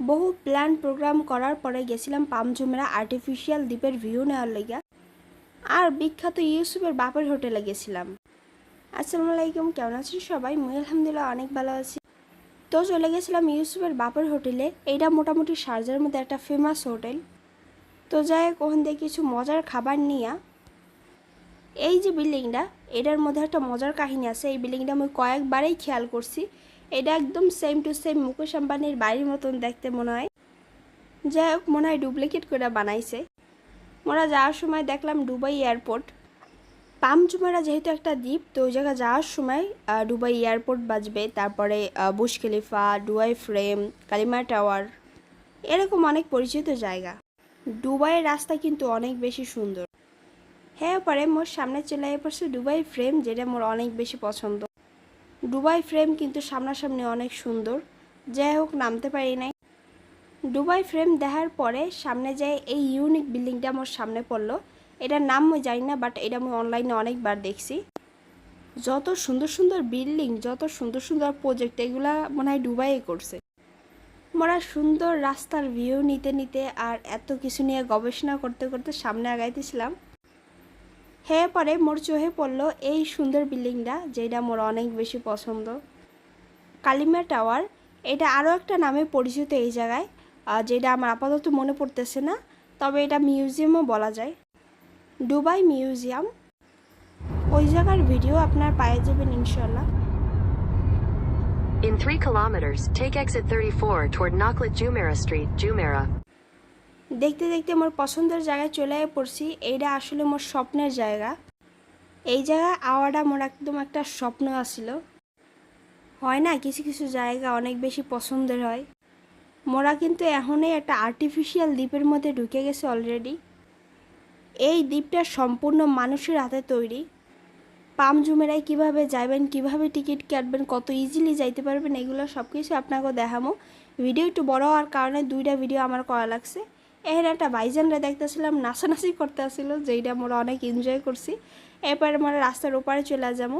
বহু plan programme করার পরে গেছিলাম পামঝুমেরা আর্টিফিশিয়াল দ্বীপের ভিউ নেওয়ার লেগা। আর বিখ্যাত ইউসুফের বাপের হোটেলে গেছিলাম। আসসালামু আলাইকুম, কেমন আছেন সবাই? মুই আলহামদুলিল্লাহ অনেক ভালো আছি। তো চলে গেছিলাম ইউসুফের বাপের হোটেলে। এইটা মোটামুটি শারজার মধ্যে একটা ফেমাস হোটেল। তো যাই ওখান থেকে কিছু মজার খাবার নিয়া। এই যে বিল্ডিংটা, এটার মধ্যে একটা মজার কাহিনী আছে। এই বিল্ডিংটা আমি কয়েকবারেই খেয়াল করছি। এটা একদম সেম টু সেম মুকেশ আম্বানির বাড়ির মতন দেখতে মনে হয়। যাই হোক মনে হয় ডুপ্লিকেট করে বানাইছে। মোরা যাওয়ার সময় দেখলাম দুবাই এয়ারপোর্ট পামজুমেরা যেহেতু একটা দ্বীপ তো ওই জায়গায় যাওয়ার সময় দুবাই এয়ারপোর্ট বাজবে। তারপরে আহ, বুশ খলিফা ডুবাই ফ্রেম কালিমা টাওয়ার। এরকম অনেক পরিচিত জায়গা। দুবাইয়ের রাস্তা কিন্তু অনেক বেশি সুন্দর। হ্যাঁ পরে মোর সামনে চলে পড়ছে দুবাই ফ্রেম যেটা মোর অনেক বেশি পছন্দ। দুবাই ফ্রেম কিন্তু সামনাসামনি অনেক সুন্দর। যাই হোক, নামতে পারি নাই। ডুবাই ফ্রেম দেখার পরে সামনে যায় এই ইউনিক বিল্ডিংটা আমার সামনে পড়ল, এটার নাম আমি জানি না বাট এটা আমি অনলাইনে অনেকবার দেখছি। যত সুন্দর সুন্দর বিল্ডিং, যত সুন্দর সুন্দর প্রজেক্ট এগুলা মনে হয় দুবাইয়ে করছে। মোরা সুন্দর রাস্তার ভিউ নিতে নিতে আর এত কিছু নিয়ে গবেষণা করতে করতে সামনে আগাইতেছিলাম। হ্যাঁ পরে মোর চোহে পড়ল এই সুন্দর বিল্ডিংটা যেটা মোর অনেক বেশি পছন্দ। কালিমা টাওয়ার এটা আরও একটা নামে পরিচিত এই জায়গায় যেটা আমার আপাতত মনে পড়তেছে না তবে এটা মিউজিয়ামও বলা যায়। Dubai museum. ওই জায়গার ভিডিও আপনার পায়ে যাবেন ইনশাল্লাহ In 3 kilometers, take exit 34 toward Naklat Jumeirah Street, Jumeirah. দেখতে দেখতে মোর পছন্দের জায়গায় চলে পড়ছি এইটা আসলে মোর স্বপ্নের জায়গা। এই জায়গায় আওয়াটা মোর একদম একটা স্বপ্ন আসছিল হয় না, কিছু কিছু জায়গা অনেক বেশি পছন্দের হয়। মোরা কিন্তু এখনই একটা আর্টিফিশিয়াল দ্বীপের মধ্যে ঢুকে গেছে অলরেডি এই দ্বীপটা সম্পূর্ণ মানুষের হাতে তৈরি। পাম জুমেরায় কীভাবে যাবেন কীভাবে টিকিট কাটবেন, কত ইজিলি যাইতে পারবেন, এগুলো সব কিছু আপনাকেও দেখামো। ভিডিও একটু বড় হওয়ার কারণে দুইটা ভিডিও আমার করা লাগছে। এখানে একটা বাইজানরা দেখতেছিলাম, নাচানাচি করতে আসছিল যেইটা আমরা অনেক এনজয় করছি। এরপরে আমরা রাস্তার ওপারে চলে যাব।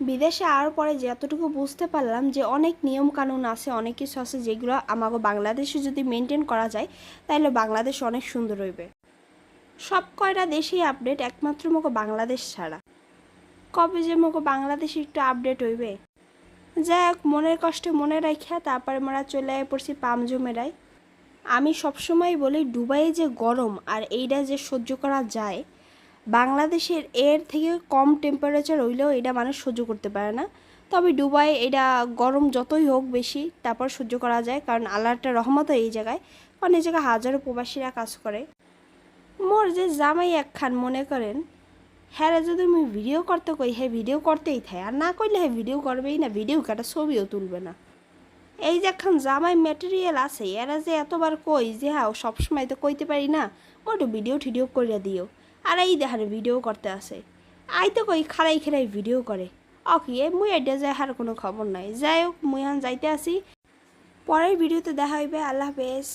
বিদেশে আওয়ার পরে যতটুকু বুঝতে পারলাম যে অনেক নিয়ম কানুন আছে, অনেক কিছু আছে যেগুলো আমাকে বাংলাদেশে যদি মেনটেন করা যায়, তাহলে বাংলাদেশ অনেক সুন্দর হইবে। সব কয়টা দেশেই আপডেট একমাত্র মোকে বাংলাদেশ ছাড়া। কবে যে মোকে বাংলাদেশে একটু আপডেট হইবে? যাই হোক, মনের কষ্টে মনে রাখিয়া তারপরে আমরা চলে পড়ছি পামজুমেরায় আমি সবসময় বলি, দুবাইয়ে যে গরম আর এইটা যে সহ্য করা যায়, বাংলাদেশের এর থেকে কম টেম্পারেচার হইলেও এটা মানুষ সহ্য করতে পারে না। তবে দুবাই এটা গরম যতই হোক বেশি, তারপর সহ্য করা যায়। কারণ আল্লাহটা রহমত এই জায়গায়। কারণ এই জায়গায় হাজারো প্রবাসীরা কাজ করে। মোর যে জামাই একখান মনে করেন হ্যাঁ যদি আমি ভিডিও করতে কই হ্যাঁ ভিডিও করতেই থাকে আর না করলে হ্যাঁ ভিডিও করবেই না। ভিডিও কাটা ছবিও তুলবে না। এই যে এখন জামাই ম্যাটেরিয়াল আছে, এরা যে এতবার কই যে হ্যাঁ সবসময় তো কইতে পারি না ও একটু ভিডিও ঠিডিও করিয়া দিও। আর এই দেখার ভিডিও করতে আসে আই তো কই খারাই খেলাই ভিডিও করে। অকি, এ মুই এটা যায় হার কোনো খবর নাই। যাই হোক, মুই হান যাইতে আসি। পরের ভিডিওতে দেখা হইবে। আল্লাহ হাফেজ।